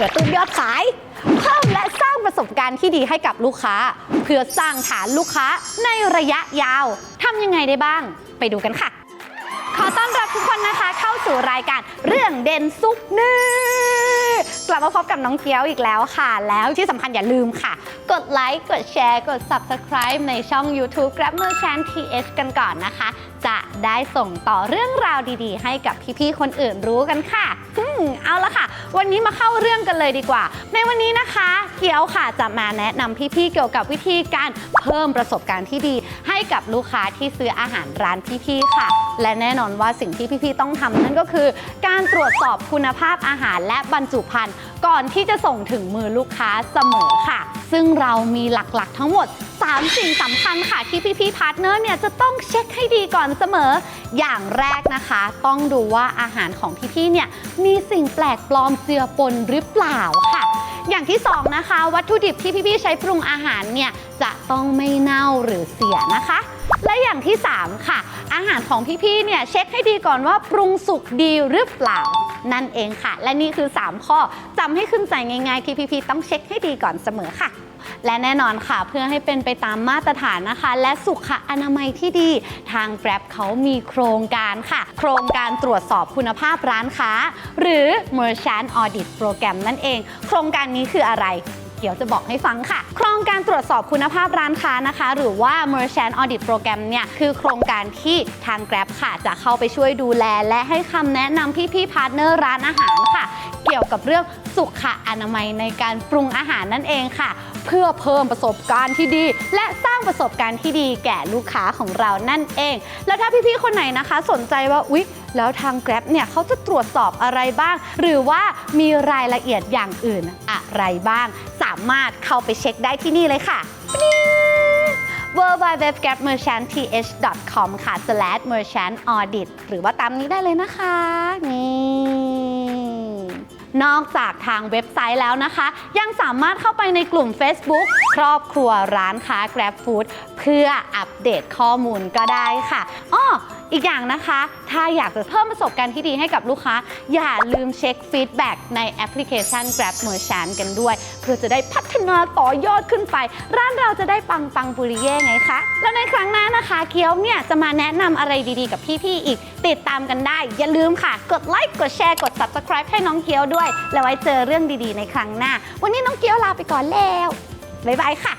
กระตุ้นยอดขาย เพิ่มและสร้างประสบการณ์ที่ดีให้กับลูกค้า เพื่อสร้างฐานลูกค้าในระยะยาวทำยังไงได้บ้าง ไปดูกันค่ะ ขอต้อนรับทุกคนนะคะเข้าสู่รายการเรื่องเด่นซุปเนื้อ กลับมาพบกับน้องเกียวอีกแล้วค่ะ แล้วที่สำคัญอย่าลืมค่ะ กดไลค์กดแชร์กด Subscribe ในช่อง YouTube Grab Merchant TH กันก่อนนะคะ จะได้ส่งต่อเรื่องราวดีๆ ให้กับพี่ๆคนอื่นรู้กันค่ะอืมเอาละค่ะ วันนี้มาเข้าเรื่องกันเลยดีกว่า ในวันนี้นะคะ เกียวค่ะจะมาแนะนำพี่ๆเกี่ยวกับวิธีการเพิ่มประสบการณ์ที่ดี กับลูกค้าที่ซื้ออาหารร้านพี่ๆค่ะ และแน่นอนว่าสิ่งที่พี่ๆต้องทำนั่นก็คือ การตรวจสอบคุณภาพอาหารและบรรจุภัณฑ์ก่อนที่จะส่งถึงมือลูกค้าเสมอค่ะ ซึ่งเรามีหลักๆ ทั้งหมด 3 สิ่งสำคัญค่ะ ที่พี่ๆพาร์ทเนอร์เนี่ยจะต้องเช็คให้ดีก่อนเสมอ อย่างแรกนะคะ ต้องดูว่าอาหารของพี่ๆเนี่ยมีสิ่งแปลกปลอมเจือปนหรือเปล่าค่ะ อย่างที่สองนะคะ วัตถุดิบที่พี่ๆใช้ปรุงอาหารเนี่ยจะต้องไม่เน่าหรือเสียนะคะ และอย่างที่ 3 ค่ะ อาหารของพี่ๆเนี่ยเช็คให้ดีก่อนว่าปรุงสุกดีหรือเปล่านั่นเองค่ะ และนี่คือ 3 ข้อจำให้ขึ้นใจง่ายๆ ที่พี่ๆต้องเช็คให้ดีก่อนเสมอค่ะ และแน่นอนค่ะ เพื่อให้เป็นไปตามมาตรฐานนะคะ และสุขอนามัยที่ดี ทาง Grab เขามีโครงการค่ะ โครงการตรวจสอบคุณภาพร้านค้า หรือ Merchant Audit Program นั่นเอง โครงการนี้คืออะไรเดี๋ยวจะบอกให้ฟังค่ะ โครงการตรวจสอบคุณภาพร้านค้านะคะ หรือว่า Merchant Audit Program เนี่ย คือโครงการที่ทาง Grab ค่ะ จะเข้าไปช่วยดูแล และให้คำแนะนำพี่ๆพาร์ทเนอร์ร้านอาหารค่ะ เกี่ยวกับเรื่องสุขอนามัยในการปรุงอาหารนั่นเองค่ะ เพื่อเพิ่มประสบการณ์ที่ดี และสร้างประสบการณ์ที่ดีแก่ลูกค้าของเรานั่นเอง แล้วถ้าพี่ๆคนไหนนะคะ สนใจว่าอุ๊ยแล้วทาง Grab เนี่ยเขาจะตรวจสอบอะไรบ้าง หรือว่ามีรายละเอียดอย่างอื่นอะไรบ้าง สามารถเข้าไปเช็คได้ที่นี่เลยค่ะ w w w g a p m e r c h a n t h c o m ค่ะ slash merchant audit หรือว่าตามนี้ได้เลยนะคะ นี่ นอกจากทางเว็บไซต์แล้วนะคะ ยังสามารถเข้าไปในกลุ่ม Facebook ครอบครัวร้านค้า Grab Food เพื่ออัปเดตข้อมูลก็ได้ค่ะอ้อ อีกอย่างนะคะ ถ้าอยากจะเพิ่มประสบการณ์ที่ดีให้กับลูกค้า อย่าลืมเช็คฟีดแบ็กในแอปพลิเคชัน Grab Merchant กันด้วย เพื่อจะได้พัฒนาต่อยอดขึ้นไป ร้านเราจะได้ปังปังปุริเย่ไงคะ แล้วในครั้งหน้านะคะเกียวเนี่ยจะมาแนะนำอะไรดีๆ กับพี่ๆอีก ติดตามกันได้ อย่าลืมค่ะ กดไลค์กดแชร์กด Subscribe ให้น้องเกียวด้วย แล้วไว้เจอเรื่องดีๆ ในครั้งหน้า วันนี้น้องเกียวลาไปก่อนแล้วบ๊ายบายค่ะ